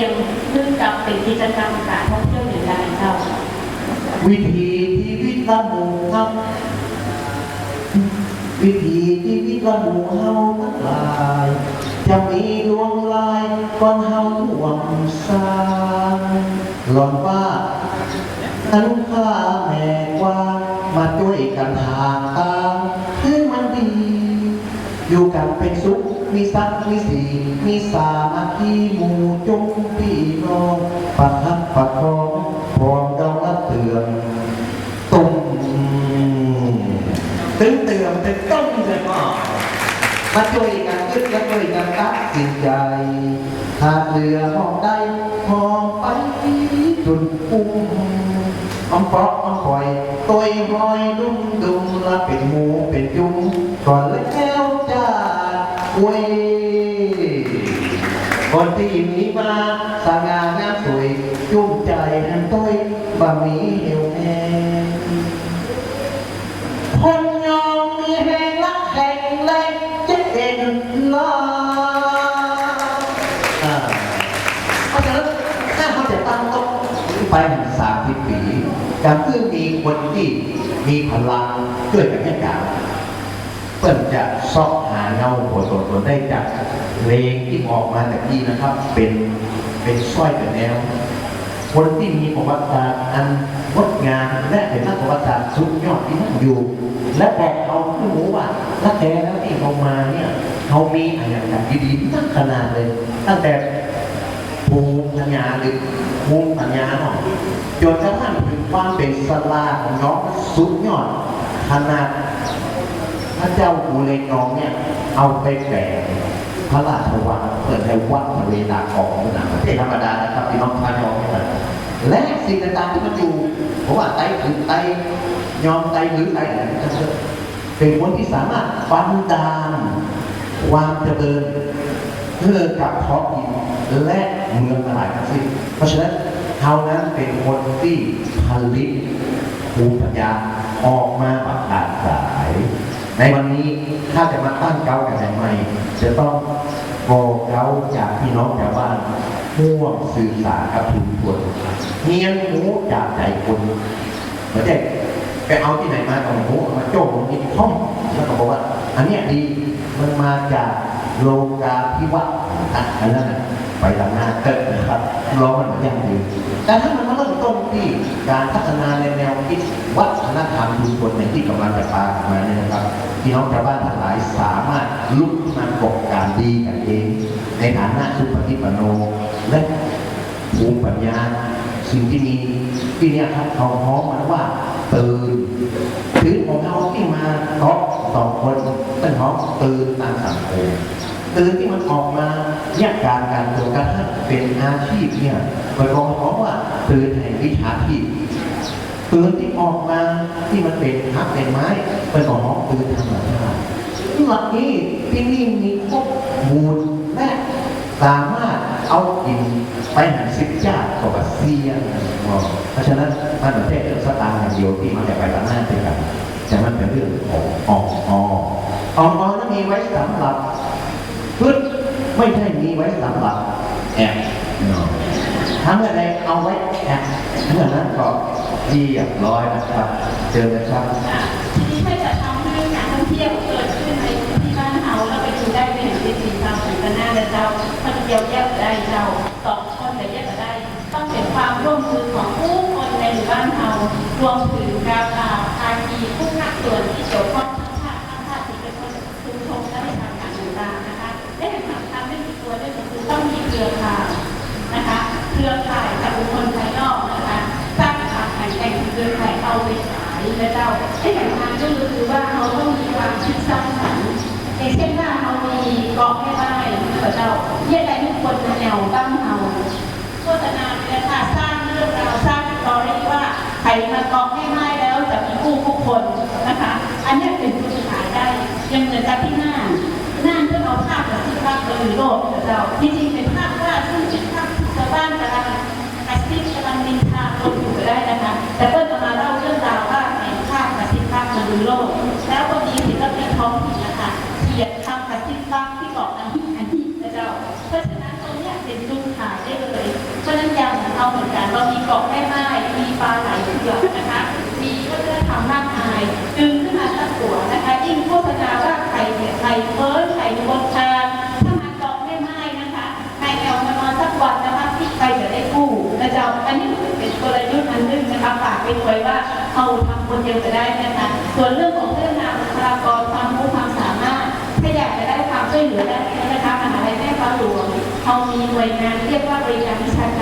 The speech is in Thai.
ยังเนื่องจากเป็นกิจกรรมการท่องเที่ยวอย่างไรเจ้าวิถีชีวิตละหมู่เฮาวิถีชีวิตละหมูเฮาทั้งหลาย จะมีดวงลายก่อนเฮาท่วงสางหลอนว่านั้นข้าแม่กว่ามาช่วยกันทางตามคือมันดี อยู่กันเป็นสุข มีสักมีสีมีสามัคคีหมู่จงพี่น้องปักหักปักคองพร้อมดองละเตือนตุ้มตึงเตือนเป็นต้นเลยก็มาช่วยกันยึดและช่วยกันตัดสินใจหากเรือห้องใดห้องไปจนปุ้มอมเปราะอมปล่อยตัวหอยดุ้มดุมละเป็นหมูเป็นจุ้มก่อนแล้ว คนที่มีมาสง่างามสวยจุ้มใจหันต้วยบะหมี่เอวแห้งคนยอมมีแห่งรักแห่งแรงเจ็ดเอ็นลาอาเพราะฉะนั้นถ้าเขาจะตั้งต๊ะไปถึงสามสิบปีการคือมีคนที่มีพลังช่วยกันให้กา เพื่อจะซอกหาเงาหัวตนตนได้จากเพลงที่ออกมาจากที่นะครับ เป็นเป็นสร้อยกับแนว คนที่มีประวัติศาสตร์อันงดงามและเป็นนักประวัติศาสตร์สุดยอดที่นั่งอยู่ และบอกเขาให้รู้ว่าถ้าแกแล้วที่เขามาเนี่ยเขามีอะไรอย่างดีๆทั้งขนาดเลย ตั้งแต่ภูมิปัญญาหรือภูมิปัญญาเนาะจนกระทั่งถึงความเป็นสลาของน้องสุดยอดขนาด ระเจ้าอูเลนองเนี่ย เอาไปแปลพระราชวังเปิดให้วัดเวลาของสนามไม่ใช่ธรรมดานะครับพี่น้องพายองเนี่ยและสิ่งต่างๆที่มันอยู่เพราะว่าไตถึงไตยอมไตหรือไตอะไรก็เถอะเป็นคนที่สามารถฟันดานความเจริญเพื่อกับท้องถิ่นและเมืองหลายทั้งสิ้นเพราะฉะนั้นเขานั้นเป็นคนที่ผลิตภูมิปัญญาออกมาประกาศขาย ในวันนี้ถ้าจะมาตั้งเก้ากันใหม่ จะต้องบอกเก้าจากพี่น้องชาวบ้านม่วงสื่อสารกับทุกคนเงียนหูจากใจคนไม่ใช่ไปเอาที่ไหนมาเอาหูเอามาโจ้ตรงนี้ท่องแล้วก็บอกว่า อันเนี้ยดีมันมาจากโลกาภิวัตน์อันนั้นน่ะไปทางหน้าเกิดนะครับรอมันยั่งยืนแต่ถ้ามันมาเริ่มต้นที่การพัฒนาในแนวคิดวัฒนธรรมชุมชนในที่กำลังจะพามาเนี่ยนะครับ พี่น้องชาวบ้านทั้งหลายสามารถลุกนมาประกการดีกันเอง ในฐานะสุปฏิปันโน และภูมิปัญญาสิ่งที่มีที่นี่ครับเขาฮ้องมันว่าตื่นถือของเขาที่มาเนาะสองคนเป็นห้องตื่นตามสังคมตื่นที่มันออกมาแยกการการจนกระทั่งเป็นอาชีพเนี่ยมันบอกเพราว่าตื่นแห่งวิชาชีพ ตื่นที่ออกมาที่มันเป็นพักเป็นไม้เป็นของตื่นธรรมชาติหลักนี้ที่นี่มีครบมูลและสามารถเอากินไปหาสิบชาติกับเซียนเพราะฉะนั้นมันไม่ใช่เรื่องสตางค์อย่างเดียวที่มันจะไปทางหน้าด้วยกันแต่มันเป็นเรื่องของออกออออกอนั้นมีไว้สำหรับพืชไม่ใช่มีไว้สำหรับแอบเนาะ ทั้งอะไรเอาไว้แอบเมื่อนั้นก็เรียบร้อยนะครับ เจอเลยครับทีนี้ถ้าจะทำให้การท่องเที่ยวเกิดขึ้นในที่บ้านเฮาแล้วไปดูได้เป็นอย่างที่ดีเจ้าถึงกันหน้าเจ้าคนเดียวแยกได้เจ้าสองคนแต่แยกก็ได้ ต้องเป็นความร่วมมือของผู้คนในหมู่บ้านเฮารวมถึงการอ่าภาคีผู้ภาคส่วนที่เกี่ยวข้องทั้ รือข่ายกับบุคคลภายนอกนะคะสร้างความแข็งแกร่งเครือข่ายเอาไปขายและเจ้าไอ้สำคัญก็คือว่าเราต้องมีความคิดสร้างสรรค์อย่างเช่นว่าเรามีเกาะให้ได้เปิดเจ้าเยี่ยใจทุกคนแนวตั้งเฮาโฆษณาเนี่ยค่ะสร้างเรื่องราวสร้างสตอรี่ว่าใครมาเกาะให้ไม้แล้วจะมีผู้ผู้คนนะคะ อันนี้เป็นจุดขายได้ยังเหมือนกับที่หน้าหน้าเพื่อเอาภาพจากที่ภาพเราอยู่โลกนะเจ้าที่จริงเป็น แต่เพื่อนจะมาเล่าเรื่องราวว่าเห็นภาพกระซิบภาพมาดูโลก แล้ววันนี้ศิลปินท้องถิ่นนะคะเขียนภาพกระซิบภาพที่เกาะอันที่อันที่นะเจ้า เพราะฉะนั้นตรงเนี้ยเป็นจุดขายได้เลย ไว้ว่าเขาทำคนเดียวจะได้นะคะส่วนเรื่องของเรื่องนาบุคลากรความรู้ความสามารถถ้าอยากจะได้ความช่วยเหลือได้นี่นะคะมหาลัยแม่ฟ้าหลวงเขามีหน่วยงานเรียกว่าบริการวิชาการ